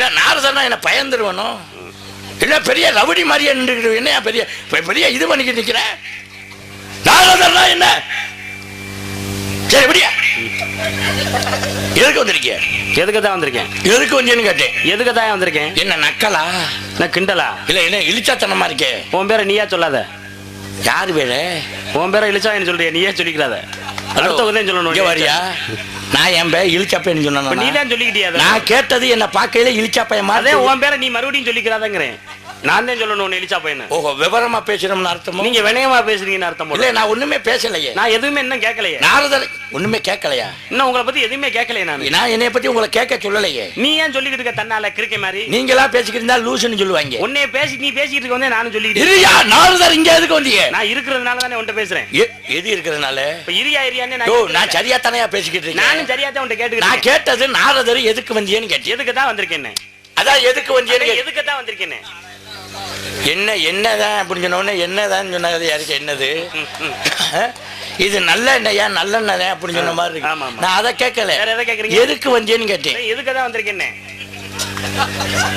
இல்ல நாரதனா என்ன பயந்துருவனும் இல்ல பெரிய ரவுடி மாதிரியே நின்று என்ன பெரிய பெரிய இது பண்ணிக்கிட்டு நிக்கிற? நாரதனா என்ன? சரி எப்படியா எதுக்கு வந்திருக்கிய? எதுக்கு தான் வந்திருக்கேன்? எதுக்கு வந்தேன்னு கேட்டேன். எதுக்கு தான் வந்திருக்கேன்? என்ன நக்கலா? நான் கிண்டலா? இல்ல என்ன இழிச்சாத்தனமா இருக்கே? உன் பேரை நீயா சொல்லாத. யாரு பேரு? உன் பேரை இழிச்சா என்ன சொல்றிய? நீயே சொல்லிக்கிறாத. அடுத்தவங்க சொல்லணும். இங்க வரியா? நான் என் பேர் இழிச்சப்பேன்னு இப்ப நீ சொன்னேன் தான் சொல்லிக்கிட்டியா? நான் கேட்டது என்ன பார்க்கையில இழிச்சாப்பைய அதே மாதிரி உன் பேரை நீ மறுபடியும் சொல்லிக்கிறாதங்கிறேன். நான் தான் சொல்லணும் இழிச்சா பையனு ஓஹோ விவரமா பேசுறோம்னு அர்த்தமோ? நீங்க வினயமா பேசுறீங்கன்னு அர்த்தம் இல்ல நான் ஒண்ணுமே பேசலையே. நான் எதுவுமே இன்னும் கேட்கலையே. நாரதர் ஒண்ணுமே கேட்கலையா? இன்னும் உங்களை பத்தி எதுவுமே கேட்கலையே நான். நான் என்னைய பத்தி உங்களை கேட்க சொல்லலையே. நீ ஏன் சொல்லிக்கிட்டு இருக்க தன்னால கிறுக்க மாதிரி? நீங்களா பேசிக்கிட்டு இருந்தா லூசுன்னு சொல்லுவாங்க. உன்னைய பேசி நீ பேசிக்கிட்டு இருக்க வந்து நானும் சொல்லிக்கிட்டு இருயா நாரதர் இங்க எதுக்கு வந்தீங்க? நான் இருக்கிறதுனால தானே உன்ட்ட பேசுறேன். எது இருக்கிறதுனால? இப்ப இரியா இரியான்னு நான் நான் சரியா தானையா பேசிக்கிட்டு நானும் இருக்கேன்? சரியா தான் உன்ட்ட நான் கேட்டுக்கிட்டேன் கேட்டது நாரதர் எதுக்கு வந்தீங்கன்னு கேட்டேன் எதுக்கு தான் வந்திருக்கேன் அதான் எதுக்கு வந்தீங்கன்னு கேட்டேன். எதுக்கு தான் வந்திருக்கேன் என்ன என்னதான் அப்படின்னு சொன்ன உடனே என்னதான் சொன்னது யாருக்கு என்னது? இது நல்ல எண்ணெயா நல்ல எண்ணெய் அப்படின்னு சொன்ன மாதிரி இருக்கு. நான் அதை கேட்கல? எதுக்கு வந்தேன்னு கேட்டேன் எதுக்கு தான் வந்திருக்கேன்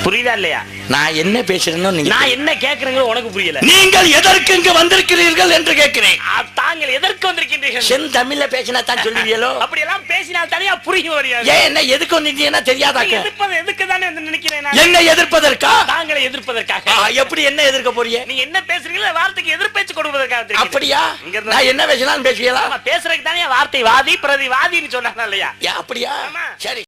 புரியுதா இல்லையா? நான் என்ன பேசுறேன்னு நான் என்ன கேக்குறேங்களோ உனக்கு புரியல. நீங்கள் எதற்கு இங்கு வந்திருக்கிறீர்கள் என்று கேட்கிறேன். தாங்கள் எதற்கு வந்திருக்கின்றீர்கள்? செந்தமிழ்ல பேசினா தான் சொல்லுவீங்களோ அப்படியெல்லாம் பேசினால் தனியா புரியும் ஏன் என்ன எதுக்கு வந்தீங்கன்னா தெரியாதாக்க எதிர்ப்பது எதுக்கு தானே வந்து நினைக்கிறேன் நான். என்ன எதிர்ப்பதற்கா? தாங்களை எதிர்ப்பதற்காக. எப்படி என்ன எதிர்க்க போறீங்க? நீங்க என்ன பேசுறீங்களோ வார்த்தைக்கு எதிர்ப்பேச்சு கொடுப்பதற்காக. அப்படியா? நான் என்ன பேசினாலும் பேசுவீங்களா? பேசுறதுக்கு தானே வார்த்தை வாதி பிரதி வாதின்னு சொன்னாங்க இல்லையா அப்படியா. சரி.